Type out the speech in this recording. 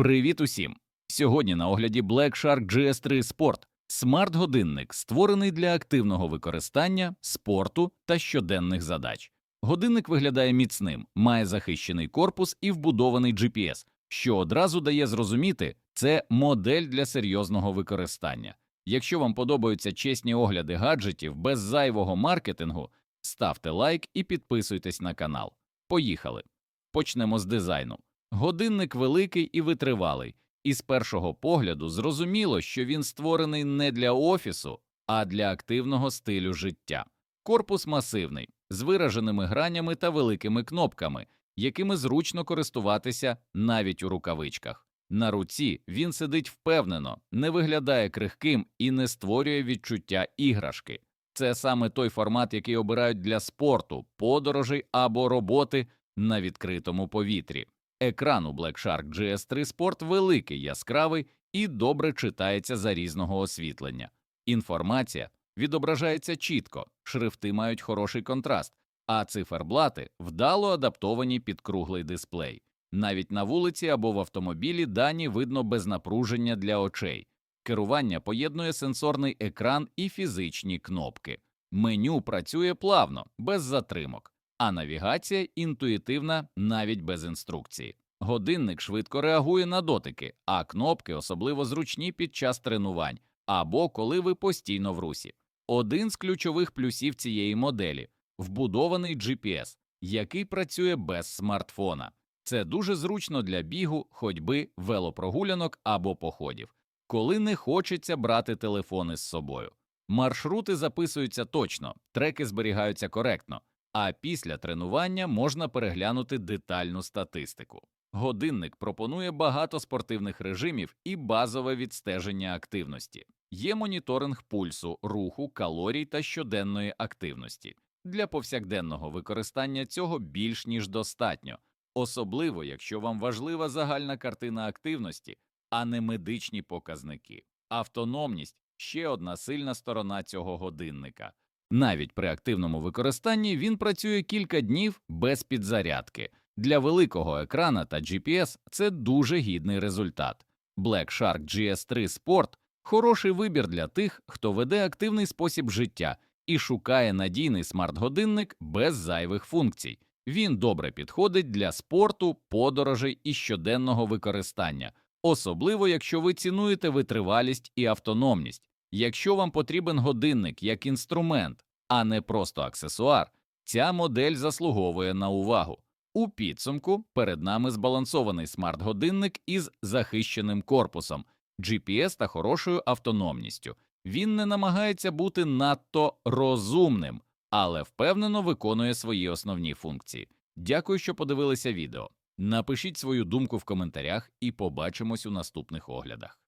Привіт усім! Сьогодні на огляді Black Shark GS3 Sport – смарт-годинник, створений для активного використання, спорту та щоденних задач. Годинник виглядає міцним, має захищений корпус і вбудований GPS, що одразу дає зрозуміти, це модель для серйозного використання. Якщо вам подобаються чесні огляди гаджетів без зайвого маркетингу, ставте лайк і підписуйтесь на канал. Поїхали! Почнемо з дизайну. Годинник великий і витривалий, і з першого погляду зрозуміло, що він створений не для офісу, а для активного стилю життя. Корпус масивний, з вираженими гранями та великими кнопками, якими зручно користуватися навіть у рукавичках. На руці він сидить впевнено, не виглядає крихким і не створює відчуття іграшки. Це саме той формат, який обирають для спорту, подорожей або роботи на відкритому повітрі. Екран у Black Shark GS3 Sport великий, яскравий і добре читається за різного освітлення. Інформація відображається чітко, шрифти мають хороший контраст, а циферблати вдало адаптовані під круглий дисплей. Навіть на вулиці або в автомобілі дані видно без напруження для очей. Керування поєднує сенсорний екран і фізичні кнопки. Меню працює плавно, без затримок, а навігація інтуїтивна навіть без інструкції. Годинник швидко реагує на дотики, а кнопки особливо зручні під час тренувань або коли ви постійно в русі. Один з ключових плюсів цієї моделі вбудований GPS, який працює без смартфона. Це дуже зручно для бігу, ходьби, велопрогулянок або походів, коли не хочеться брати телефони з собою. Маршрути записуються точно, треки зберігаються коректно, а після тренування можна переглянути детальну статистику. Годинник пропонує багато спортивних режимів і базове відстеження активності. Є моніторинг пульсу, руху, калорій та щоденної активності. Для повсякденного використання цього більш ніж достатньо, особливо якщо вам важлива загальна картина активності, а не медичні показники. Автономність ще одна сильна сторона цього годинника. Навіть при активному використанні він працює кілька днів без підзарядки. Для великого екрана та GPS це дуже гідний результат. Black Shark GS3 Sport – хороший вибір для тих, хто веде активний спосіб життя і шукає надійний смарт-годинник без зайвих функцій. Він добре підходить для спорту, подорожей і щоденного використання, особливо якщо ви цінуєте витривалість і автономність. Якщо вам потрібен годинник як інструмент, а не просто аксесуар, ця модель заслуговує на увагу. У підсумку перед нами збалансований смарт-годинник із захищеним корпусом, GPS та хорошою автономністю. Він не намагається бути надто розумним, але впевнено виконує свої основні функції. Дякую, що подивилися відео. Напишіть свою думку в коментарях і побачимось у наступних оглядах.